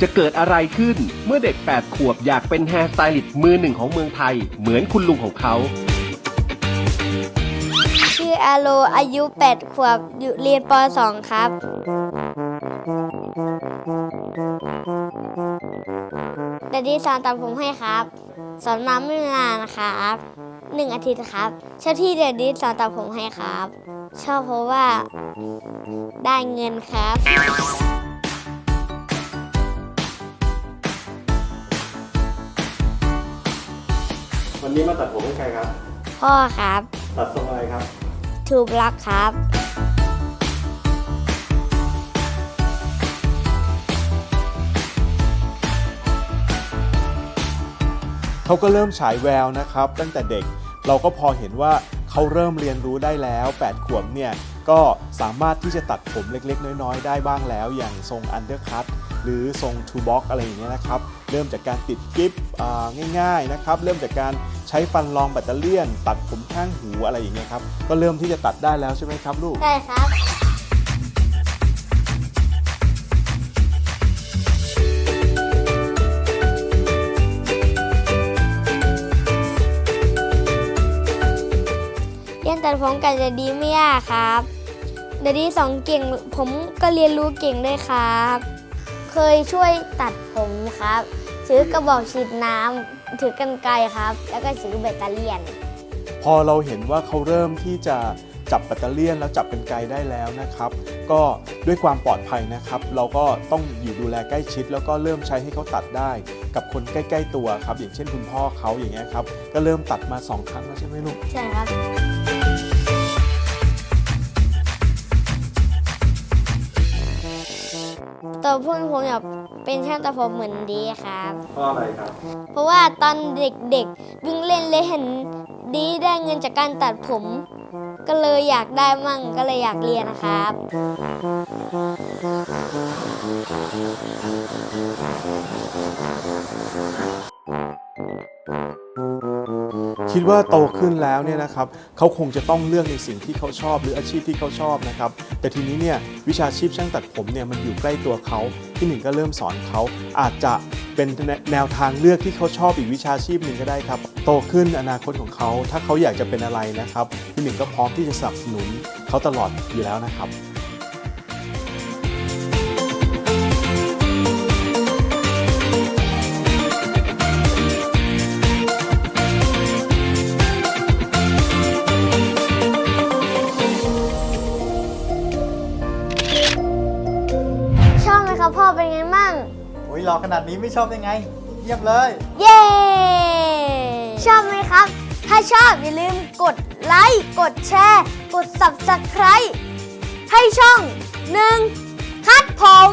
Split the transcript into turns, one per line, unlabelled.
จะเกิดอะไรขึ้นเมื่อเด็ก 8 ขวบอยากเป็นแฮร์สไตลิสต์มือหนึ่งของเมืองไทย เหมือนคุณลุงของเขา
ชื่ออาโลอายุ 8 ขวบอยู่เรียนป .2 ครับเดดดี้สอนตัดผมให้ครับ สอนมาไม่นานนะครับหนึ่งอาทิตย์ครับชอบที่เดดดี้สอนตัดผมให้ครับ ชอบเพราะว่าได้เงินครับ
นนี้มาตัดผมให้ใครครับ
พ่อครับ
ตัดทรงอะไรครับ
ทูบล็อกครับ
เขาก็เริ่มฉายแววนะครับ ตั้งแต่เด็กเราก็พอเห็นว่าเขาเริ่มเรียนรู้ได้แล้ว 8 ขวบเนี่ย ก็สามารถที่จะตัดผมเล็กๆ น้อยๆ ได้บ้างแล้ว อย่างทรงอันเดอร์คัตหรือทรงทูบ็อกอะไรอย่างเงี้ยนะครับ เริ่มจากการติดกิฟง่ายๆนะครับ เริ่มจากการใช้ฟันรองแบตเตอเลียน ตัดผมข้างหูอะไรอย่างเงี้ยครับ ก็เริ่มที่จะตัดได้แล้วใช่ไหมครับลูก
ได้ครับ เรียนตัดผมกับเดดดี้ไม่ยากครับ ดดดี้สองเก่งผมก็เรียนรู้เก่งด้วยครับ เคยช่วยตัดผมครับถือกระบอกฉีดน้ำถือกันไกรครับ แล้วก็ถือแบตเตอเลี่ยน
พอเราเห็นว่าเขาเริ่มที่จะจับแบตเตอเลียนแล้วจับเป็นไกลได้แล้วนะครับ ก็ด้วยความปลอดภัยนะครับ เราก็ต้องอยู่ดูแลใกล้ชิด แล้วก็เริ่มใช้ให้เขาตัดได้ กับคนใกล้ ๆ ตัวครับ อย่างเช่นคุณพ่อเขาอย่างเงี้ยครับก็เริ่มตัดมาสองครั้งแล้วใช่ไหมลูก
ใช่ครับ ตัวพูดผมอยากเป็นช่างตัดผมเหมือนดีครับ
เพราะอะไรครับ
เพราะว่าตอนเด็กๆวิ่งเล่นเลยเห็นดีได้เงินจากการตัดผม ก็เลยอยากได้มั่งก็เลยอยากเรียนนะครับ
คิดว่าโตขึ้นแล้วเนี่ยนะครับเขาคงจะต้องเลือกในสิ่งที่เขาชอบ หรืออาชีพที่เขาชอบนะครับแต่ทีนี้เนี่ยวิชาชีพช่างตัดผมเนี่ยมันอยู่ใกล้ตัวเขาพี่หนึ่งก็เริ่มสอนเขาอาจจะเป็นแนวทางเลือกที่เขาชอบอีกวิชาชีพหนึ่งก็ได้ครับ โตขึ้นอนาคตของเขา ถ้าเขาอยากจะเป็นอะไรนะครับพี่หนึ่งก็พร้อมที่จะสนับสนุนเขาตลอดอยู่แล้วนะครับ
ชอบไหมครับพ่อเป็นไงมั่ง
โอ้ยหล่อขนาดนี้ไม่ชอบยังไง เยี่ยมเลย
เย้ ชอบไหมครับ ถ้าชอบอย่าลืมกดไลค์ กดแชร์ กด Subscribe ให้ช่องหนึ่งคัดผม